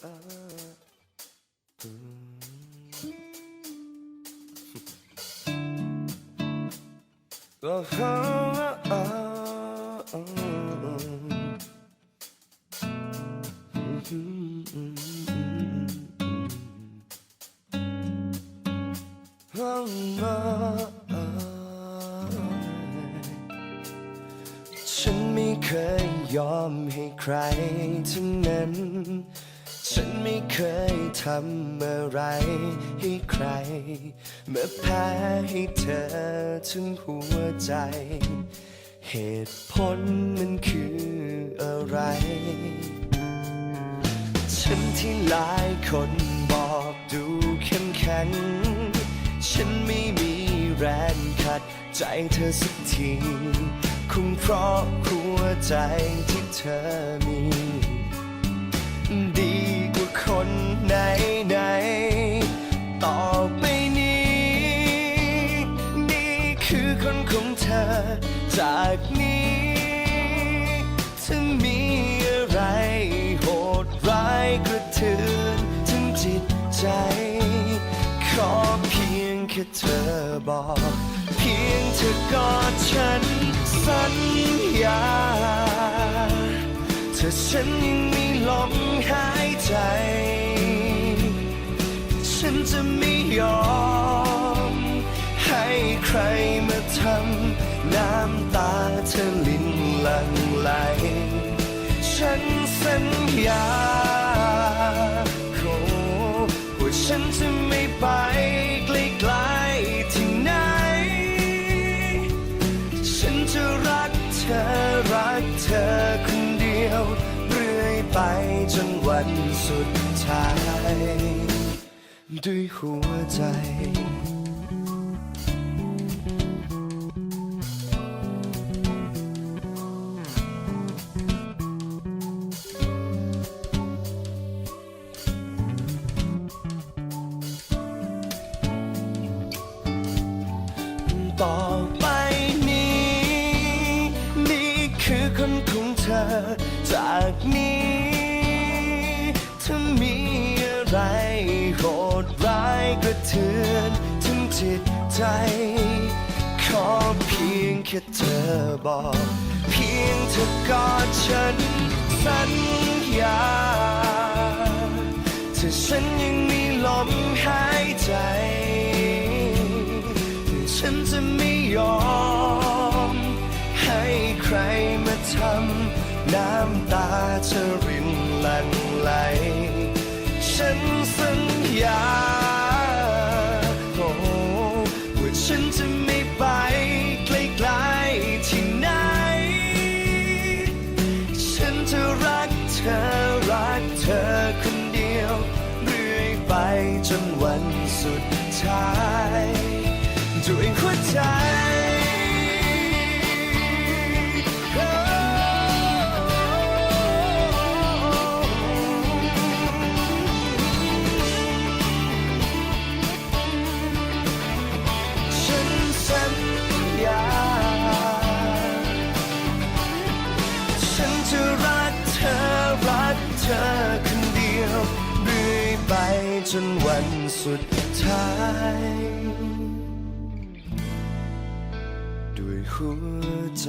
ฉันไม่เคยยอมให้ใครทั้งนั้นฉัน ไม่เคยทำอะไรให้ใคร เมื่อแพ้ให้เธอถึงหัวใจ เหตุผลมันคืออะไร ฉันที่หลายคนบอกดูเข้มแข็ง ฉันไม่มีแรงขัดใจเธอสักทีคงเพราะหัวใจที่เธอมี ดี ไหนไหนต่อไปนี้ นี่คือคนของเธอ จากนี้ถ้ามีอะไรโหดร้ายกระเทือนถึงจิตใจ ขอเพียงแค่เธอบอก เพียงเธอกอดฉันสัญญาถ้าฉันยังมีลมหายใจ ฉันจะไม่ยอม ให้ใครมาทำน้ำตาเธอลินลังไหล ฉันสัญญาโอ้ว่าฉันจะไม่ไป ด้วยหัวใจตอบ ใจ ขอเพียงแค่เธอบอก เพียงเธอกอดฉันสัญญาถ้าฉันยังมีลมหายใจฉันจะไม่ยอม ให้ใครมาทำน้ำตาเธอรินหลั่งไหล ฉันสัญญา สุดท้ายด้วยหัวใจฉันสัญญาฉันจะรักเธอรักเธอ ไปจนวันสุดท้าย ด้วยหัวใจ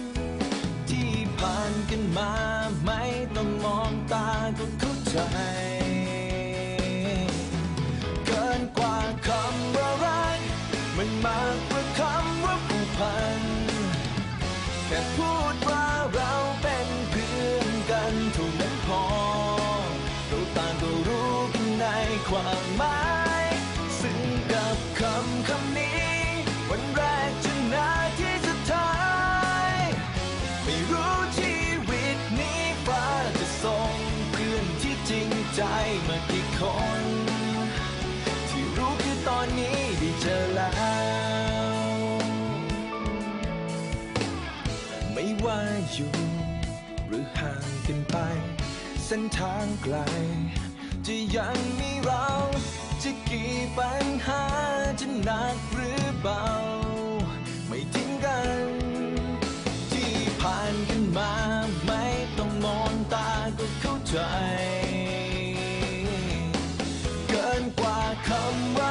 ผ่านกันมา ไม่ต้องมองตาก็เข้าใจ อยู่หรือห่างกันไป เส้นทางไกล จะยังมีเรา จะกี่ปัญหาจะหนักหรือเบา ไม่ทิ้งกัน ที่ผ่านกันมาไม่ต้องมองตาก็เข้าใจ เกินกว่าคำว่า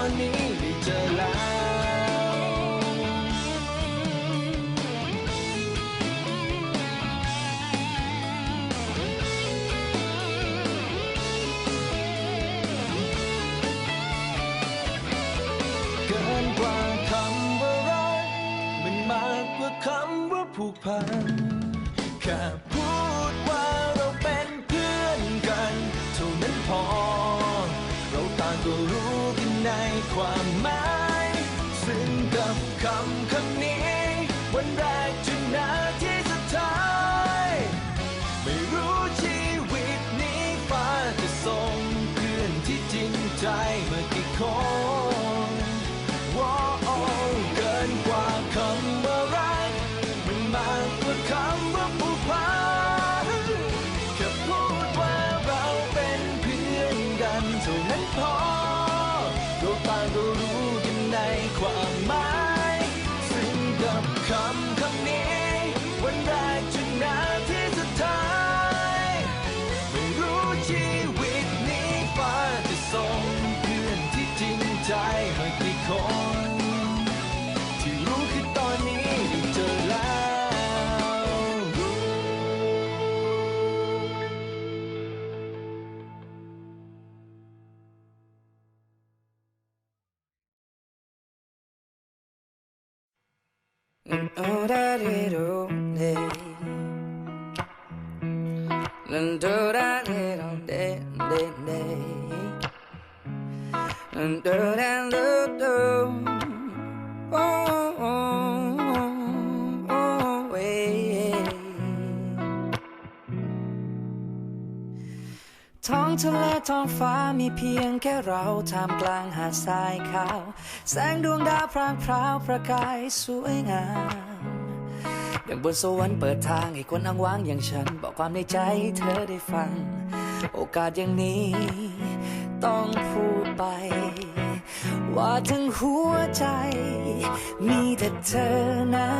อนนี้ได้เจอแล้วเกินกว่าคำว่ารักมันมากกว่าคำว่าผูกพันแค่พูดว่าเราเป็นเพื่อนกัน เท่านั้นพอ ความหมาย 오라리로 내 눈도라리로 내내내 눈도란 눈 ท้องทะเลท้องฟ้ามีเพียงแค่เราท่ามกลางหาดทรายขาว แสงดวงดาวพรางพราวประกายสวยงามอย่างบนสวรรค์เปิดทางให้คนอ้างว้างอย่างฉัน บอกความในใจใเธอได้ฟัง โอกาสอย่างนี้ ต้องพูดไป ว่าทั้งหัวใจ มีแต่เธอนั้น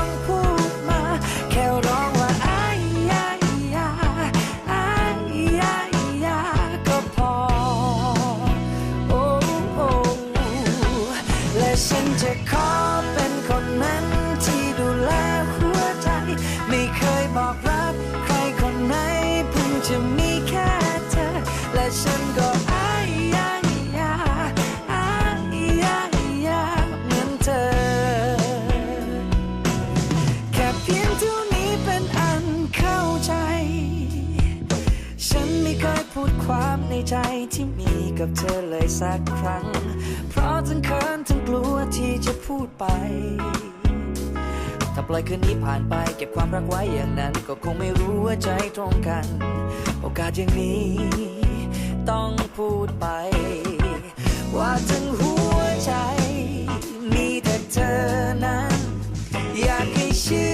ง ความในใจที่มีกับเธอเลยสักครั้ง เพราะทั้งเคินทั้งกลัวที่จะพูดไป ถ้าปล่อยคืนนี้ผ่านไป เก็บความรักไว้อย่างนั้น ก็คงไม่รู้ว่าใจตรงกัน โอกาสอย่างนี้ ต้องพูดไป ว่าทั้งหัวใจ มีแต่เธอนั้น อยากให้ชื่อ